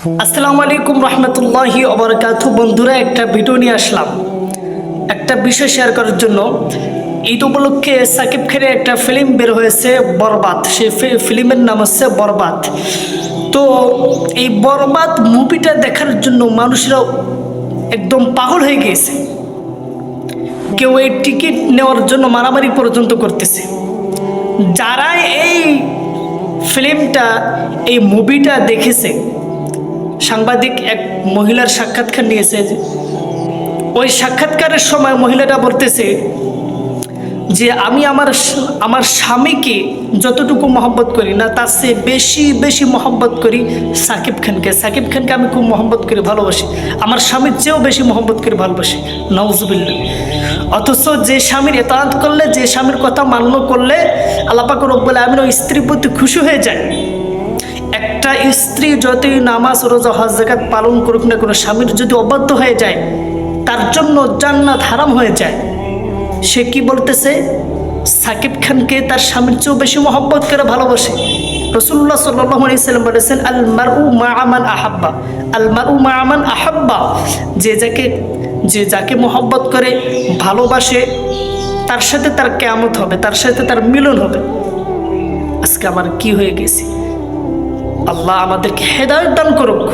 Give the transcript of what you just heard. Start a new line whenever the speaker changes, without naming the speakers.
আসসালামু আলাইকুম রহমতুল্লাহি অবরকাতু বন্ধুরা, একটা ভিডিও নিয়ে আসলাম। একটা বিষয় শেয়ার করার জন্য। ঈদ উপলক্ষে সাকিব খানের একটা ফিল্ম বের হয়েছে, বরবাদ। সেই ফিল্মের নাম হচ্ছে বরবাদ। তো এই বরবাদ মুভিটা দেখার জন্য মানুষরা একদম পাগল হয়ে গিয়েছে। কেউ এই টিকিট নেওয়ার জন্য মারামারি পর্যন্ত করতেছে। যারা এই ফিল্মটা এই মুভিটা দেখেছে সাংবাদিক এক মহিলার সাক্ষাৎকার নিয়েছে। ওই সাক্ষাৎকারের সময় মহিলাটা বলতেছে যে, আমি আমার আমার স্বামীকে যতটুকু মহব্বত করি না, তার চেয়ে বেশি বেশি মহব্বত করি সাকিব খানকে। সাকিব খানকে আমি খুব মহব্বত করি, ভালোবাসি। আমার স্বামীর চেয়েও বেশি মহব্বত করে, ভালোবাসি। নওয়াজবিল্লা অথচ যে স্বামীর এতাহাত করলে, যে স্বামীর কথা মান্য করলে আল্লাপাক রব্বুল আমিন ওই স্ত্রীর প্রতি খুশি হয়ে যায়। একটা স্ত্রী যতই নামাজ, রোজা, হজ জাকাত পালন করুক না কোনো স্বামীর যদি অবাধ্য হয়ে যায়, তার জন্য জান্নাত হারাম হয়ে যায়। সে কি বলতেছে? সাকিব খানকে তার স্বামীর চেয়েও বেশি মহব্বত করে ভালোবাসে। রসুল্লাহ সাল্লাম বলেছেন আল মারু মাআমান আহাব্বা। আল মারু মাআমান আহাব্বা। যে যাকে যে যাকে মহব্বত করে, ভালোবাসে, তার সাথে তার কেয়ামত হবে, তার সাথে তার মিলন হবে। আজকে আমার কি হয়ে গেছে? আল্লাহ আমাদেরকে হেদায়ত দান করুক।